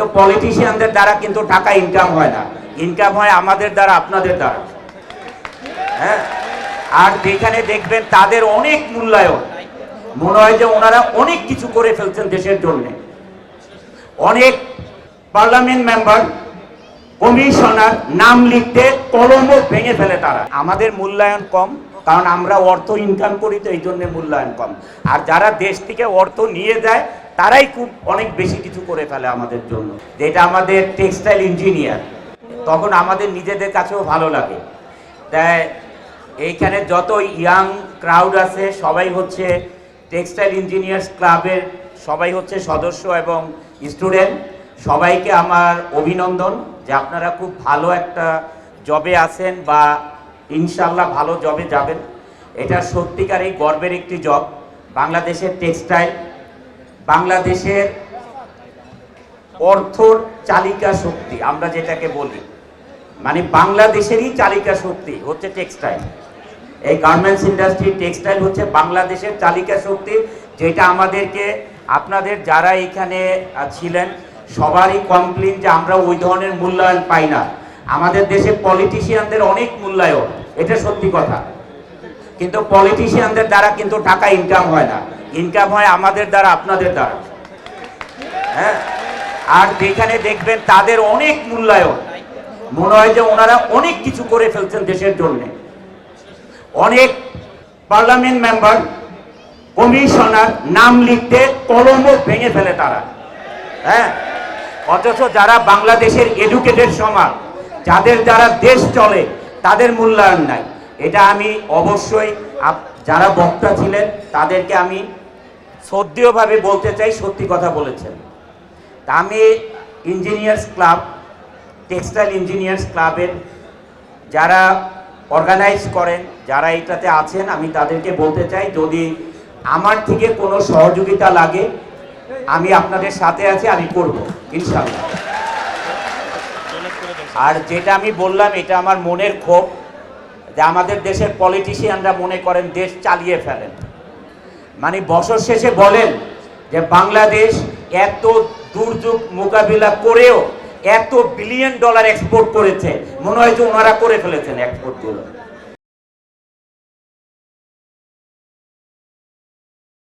কিন্তু পলিটিশিয়ানদের দ্বারা কিন্তু টাকা ইনকাম হয় না। ইনকাম হয় আমাদের দ্বারা, আপনাদের দ্বারা। হ্যাঁ? আর যেখানে দেখবেন তাদের অনেক মূল্যায়ন। মনে হয় যে ওনারা অনেক কিছু করে ফেলছেন দেশের জন্য। অনেক পার্লামেন্ট মেম্বার কমিশনার নাম লিখতে কলমও ভেঙে ফেলে তারা। আমাদের মূল্যায়ন কম কারণ আমরা অর্থ ইনকাম করি তো এই জন্য মূল্যায়ন কম। আর যারা দেশ থেকে অর্থ নিয়ে যায়, তারাই খুব অনেক বেশি কিছু করে ফেলে আমাদের জন্য। যেটা আমাদের টেক্সটাইল ইঞ্জিনিয়ার তখন আমাদের নিজেদের কাছেও ভালো লাগে। তাই এইখানে যত ইয়াং ক্রাউড আছে, সবাই হচ্ছে টেক্সটাইল ইঞ্জিনিয়ার্স ক্লাবের সবাই হচ্ছে সদস্য এবং স্টুডেন্ট সবাইকে আমার অভিনন্দন যে আপনারা খুব ভালো একটা জবে আছেন বা ইনশাল্লাহ ভালো জবে যাবেন। এটা সত্যিকারই গর্বের একটি জব। বাংলাদেশের টেক্সটাইল, বাংলাদেশের অর্থর চালিকা শক্তি, আমরা যেটাকে বলি। মানে বাংলাদেশেরই চালিকা শক্তি হচ্ছে টেক্সটাইল। এই গার্মেন্টস ইন্ডাস্ট্রি টেক্সটাইল হচ্ছে বাংলাদেশের চালিকা শক্তি, যেটা আমাদেরকে, আপনাদের যারা এখানে ছিলেন, সবারই কমপ্লেন যে আমরা ওই ধরনের মূল্যায়ন পাই না। আমাদের দেশে পলিটিশিয়ানদের অনেক মূল্যায়ন, এটা সত্যি কথা। কিন্তু পলিটিশিয়ানদের দ্বারা কিন্তু টাকা ইনকাম হয় না। ইনকাম হয় আমাদের দ্বারা, আপনাদের দ্বারা। হ্যাঁ? আর যেখানে দেখবেন তাদের অনেক মূল্যায়ন। মনে হয় যে ওনারা অনেক কিছু করে ফেলছেন দেশের জন্য। অনেক পার্লামেন্ট মেম্বার কমিশনার নাম লিখতে কলমও ভেঙে ফেলে তারা। হ্যাঁ? অথচ যারা বাংলাদেশের এডুকেটেড সমাজ যাদের দ্বারা দেশ চলে, তাদের মূল্যায়ন নাই। এটা আমি অবশ্যই যারা বক্তা ছিলেন, তাদেরকে আমি শ্রদ্ধেয়ভাবে বলতে চাই, সত্যি কথা বলেছেন। তা আমি ইঞ্জিনিয়ার্স ক্লাব, টেক্সটাইল ইঞ্জিনিয়ার্স ক্লাবের যারা অর্গানাইজ করেন, যারা এটাতে আছেন, আমি তাদেরকে বলতে চাই, যদি আমার থেকে কোনো সহযোগিতা লাগে, আমি আপনাদের সাথে আছি, আমি করব, ইনশাল্লাহ। আর যেটা আমি বললাম, এটা আমার মনের ক্ষোভ যে আমাদের দেশের পলিটিশিয়ানরা মনে করেন দেশ চালিয়ে ফেলেন। মানে বছর শেষে বলেন যে বাংলাদেশ এত দুর্যোগ মোকাবিলা করেও এত বিলিয়ন ডলার এক্সপোর্ট করেছে, মনে হয় যে ওনারা করে ফেলেছেন এক্সপোর্টগুলো